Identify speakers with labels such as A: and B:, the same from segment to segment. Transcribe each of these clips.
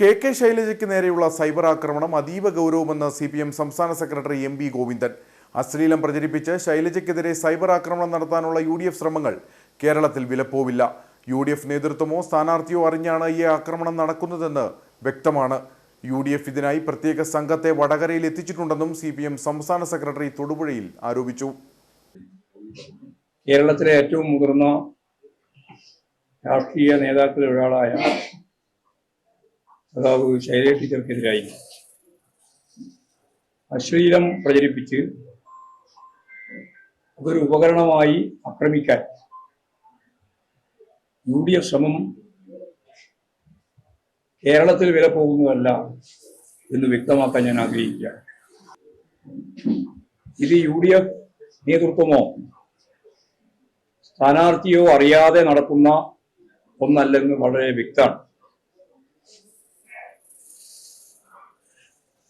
A: K K ശൈലജയ്ക്ക് നേരെയുള്ള cyber ആക്രമണം അതീവ ഗൗരവമെന്ന് സി പി എം സംസ്ഥാന സെക്രട്ടറി എം വി ഗോവിന്ദൻ. അശ്ലീലം പ്രചരിപ്പിച്ച് ശൈലജയ്ക്കെതിരെ സൈബർ ആക്രമണം നടത്താനുള്ള യു ശ്രമങ്ങൾ കേരളത്തിൽ വിലപ്പോവില്ല. യു ഡി എഫ് നേതൃത്വമോ സ്ഥാനാർത്ഥിയോ അറിഞ്ഞാണ് ഈ ആക്രമണം നടക്കുന്നതെന്ന് വ്യക്തമാണ്. യു ഡി എഫ് ഇതിനായി പ്രത്യേക സംഘത്തെ വടകരയിൽ എത്തിച്ചിട്ടുണ്ടെന്നും സി പി എം സംസ്ഥാന സെക്രട്ടറി തൊടുപുഴയിൽ ആരോപിച്ചു.
B: കേരളത്തിലെ ഏറ്റവും മുതിർന്ന രാഷ്ട്രീയ നേതാക്കളിൽ ഒരാളായ സഖാവ് ശൈലജ ടീച്ചർക്കെതിരായി. അശ്ലീലം പ്രചരിപ്പിച്ച് അതൊരു ഉപകരണമായി ആക്രമിക്കാൻ യു ഡി എഫ് ശ്രമം കേരളത്തിൽ വില പോകുന്നതല്ല എന്ന് വ്യക്തമാക്കാൻ ഞാൻ ആഗ്രഹിക്കുകയാണ്. ഇത് യു ഡി എഫ് നേതൃത്വമോ സ്ഥാനാർത്ഥിയോ അറിയാതെ നടക്കുന്ന ഒന്നല്ലെന്ന് വളരെ വ്യക്തമാണ്.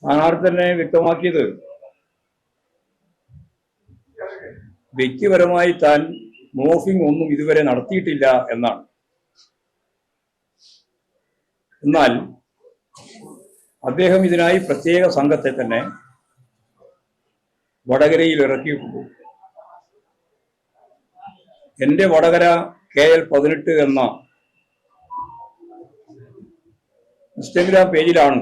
B: സ്ഥാനാർത്ഥി തന്നെ വ്യക്തമാക്കിയത്. വ്യക്തിപരമായി താൻ മോഫിംഗ് ഒന്നും ഇതുവരെ നടത്തിയിട്ടില്ല എന്നാണ്. എന്നാൽ അദ്ദേഹം ഇതിനായി പ്രത്യേക സംഘത്തെ തന്നെ വടകരയിൽ ഇറക്കിയിട്ടുണ്ട്. എന്റെ വടകര കെ എൽ പതിനെട്ട് എന്ന ഇൻസ്റ്റഗ്രാം പേജിലാണ്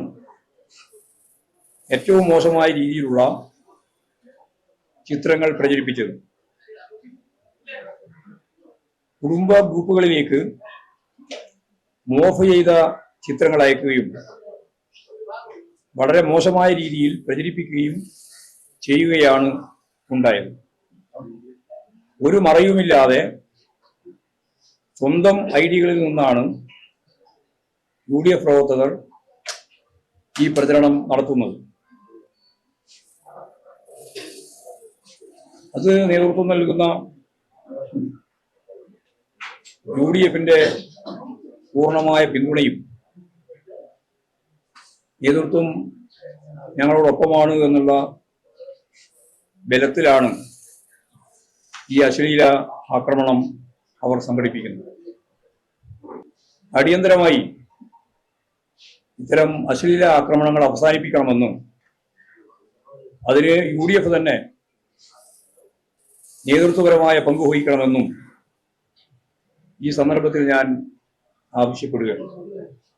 B: ഏറ്റവും മോശമായ രീതിയിലുള്ള ചിത്രങ്ങൾ പ്രചരിപ്പിച്ചത്. കുടുംബ ഗ്രൂപ്പുകളിലേക്ക് മോഫ് ചെയ്ത ചിത്രങ്ങൾ അയക്കുകയും വളരെ മോശമായ രീതിയിൽ പ്രചരിപ്പിക്കുകയും ചെയ്യുകയാണ് ഉണ്ടായത്. ഒരു മറയുമില്ലാതെ സ്വന്തം ഐഡികളിൽ നിന്നാണ് യു ഡി എഫ് പ്രവർത്തകർ ഈ പ്രചരണം നടത്തുന്നത്. അത് നേതൃത്വം നൽകുന്ന യു ഡി എഫിന്റെ പൂർണമായ പിന്തുണയും നേതൃത്വം ഞങ്ങളോടൊപ്പമാണ് എന്നുള്ള ബലത്തിലാണ് ഈ അശ്ലീല ആക്രമണം അവർ സംഘടിപ്പിക്കുന്നത്. അടിയന്തരമായി ഇത്തരം അശ്ലീല ആക്രമണങ്ങൾ അവസാനിപ്പിക്കണമെന്നും അതിന് യു ഡി എഫ് തന്നെ നേതൃത്വപരമായ പങ്ക് വഹിക്കണമെന്നും ഈ സന്ദർഭത്തിൽ ഞാൻ ആവശ്യപ്പെടുകയാണ്.